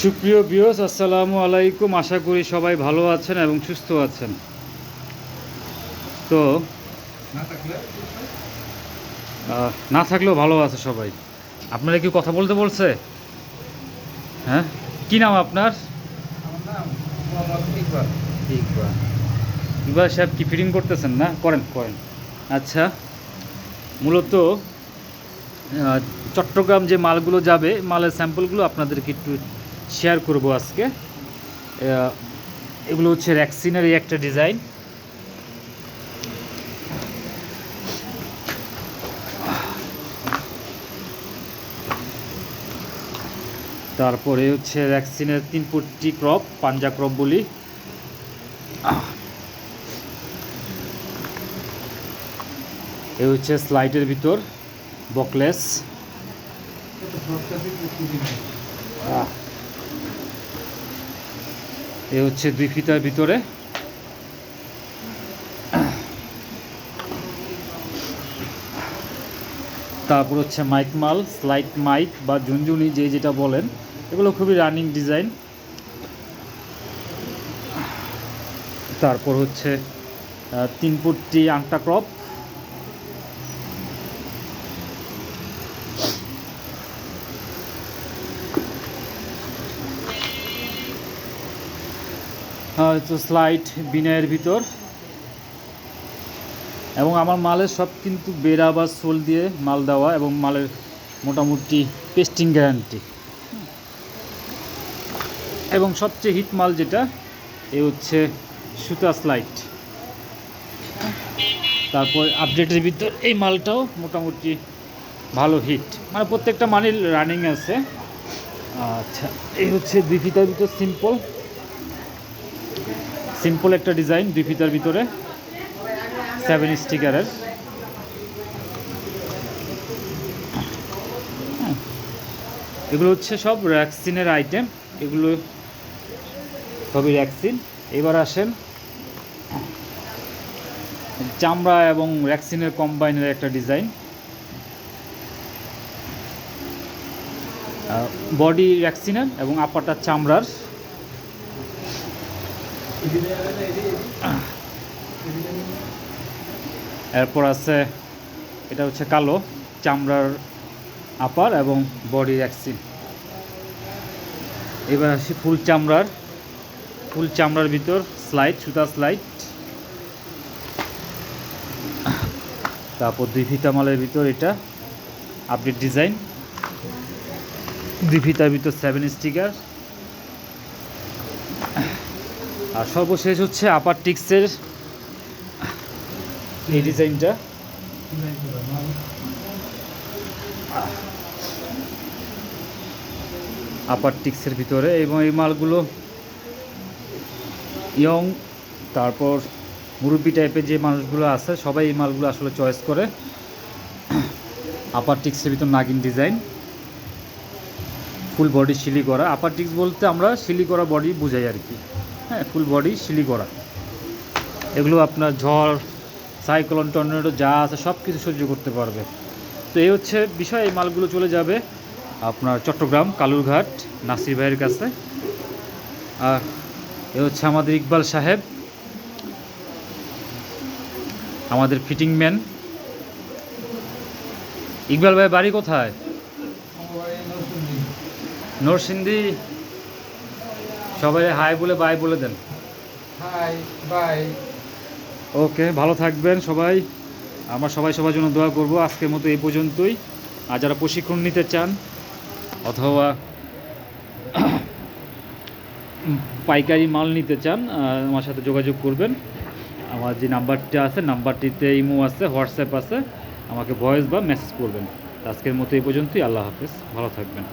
সুপ্রিয় বিয়স আসসালামু আলাইকুম। আশা করি সবাই ভালো আছেন এবং সুস্থ আছেন। তো না থাকলেও ভালো আছে সবাই। আপনারা কি কথা বলতে বলছে? হ্যাঁ? কি নাম আপনার? ইকবাল। সাহেব কি ফিটিং করতেছেন না? করেন করেন। আচ্ছা মূলত চট্টগ্রাম যে মালগুলো যাবে মালের স্যাম্পলগুলো আপনাদেরকে একটু শেয়ার করব আজকে। এগুলো হচ্ছে র্যাক্সিনের এই একটা ডিজাইন তারপরে হচ্ছে র্যাক্সিনের তিন ফুটটি ক্রপ পাঞ্জা ক্রপ বলি। এ হচ্ছে স্লাইডের ভিতর বকলেস এ হচ্ছে দুই ফিতার ভিতরে। তারপর হচ্ছে মাইক মাল স্লাইড মাইক বা ঝুনঝুনি যে যেটা বলেন, এগুলো খুবই রানিং ডিজাইন তারপর হচ্ছে তিন ফুটটি আংটা ক্রপ হয়তো স্লাইড বিনয়ের ভিতর। এবং আমার মালের সব কিন্তু বেড়া বা সোল দিয়ে মাল দেওয়া এবং মালের মোটামুটি পেস্টিং গ্যারান্টি এবং সবচেয়ে হিট মাল যেটা, এ হচ্ছে সুতা স্লাইড তারপর আপডেটের ভিতর এই মালটাও মোটামুটি ভালো হিট মানে প্রত্যেকটা মানের রানিং আছে। আচ্ছা এই হচ্ছে দুই ভিতর সিম্পল সিম্পল একটা ডিজাইন দুই ফিতার ভিতরে। সেভেন স্টিকারের এগুলো হচ্ছে সব র্যাক্সিনের আইটেম এগুলো সবই র্যাক্সিন এবার আসেন। চামড়া এবং র্যাক্সিনের কম্বাইনের একটা ডিজাইন বডি র্যাক্সিনের এবং আপারটা চামড়ার। এরপর আছে, এটা হচ্ছে কালো, চামড়ার আপার এবং বডি ভ্যাকসিন। এবার আসি ফুল চামড়ার ফুল চামড়ার ভিতর স্লাইড, সুতা স্লাইড। তারপর দুই মালের ভিতর এটা, আপডেট ডিজাইন। দুই ভিতর সেভেন স্টিকার। আর সর্বশেষ হচ্ছে আপার টিক্সের এই ডিজাইনটা। আপার টিক্সের ভিতরে এবং এই মালগুলো ইয়ং তারপর মুরব্বি টাইপের যে মানুষগুলো আছে, সবাই এই মালগুলো আসলে চয়েস করে। আপার টিক্সের ভিতর নাগিন ডিজাইন। ফুল বডি শিলি করা আপার টিক্স বলতে আমরা শিলি করা বডি বুঝাই আর কি। হ্যাঁ ফুল বডি শিলি করা এগুলো আপনার ঝড় সাইক্লোন টর্নেডো যা আছে সব কিছু সহ্য করতে পারবে। তো এই হচ্ছে বিষয়, এই মালগুলো চলে যাবে আপনার চট্টগ্রাম, কালুরঘাট, নাসির ভাইয়ের কাছে। আর এ হচ্ছে আমাদের ইকবাল সাহেব, আমাদের ফিটিং ম্যান ইকবাল ভাই, বাড়ি কোথায়? নরসিংদী। সবাই হাই বলে বাই বলে দেন। High by. ওকে ভালো থাকবেন সবাই। আমরা সবাই সবার জন্য দোয়া করব আজকের মতো এই পর্যন্তই। আর যারা প্রশিক্ষণ নিতে চান অথবা পাইকারি মাল নিতে চান আমার সাথে যোগাযোগ করবেন। আমার যে নাম্বারটা আছে নাম্বারটিতে ইমো আছে হোয়াটসঅ্যাপ আছে আমাকে ভয়েস বা মেসেজ করবেন। আজকের মতো এই পর্যন্তই আল্লাহ হাফেজ ভালো থাকবেন।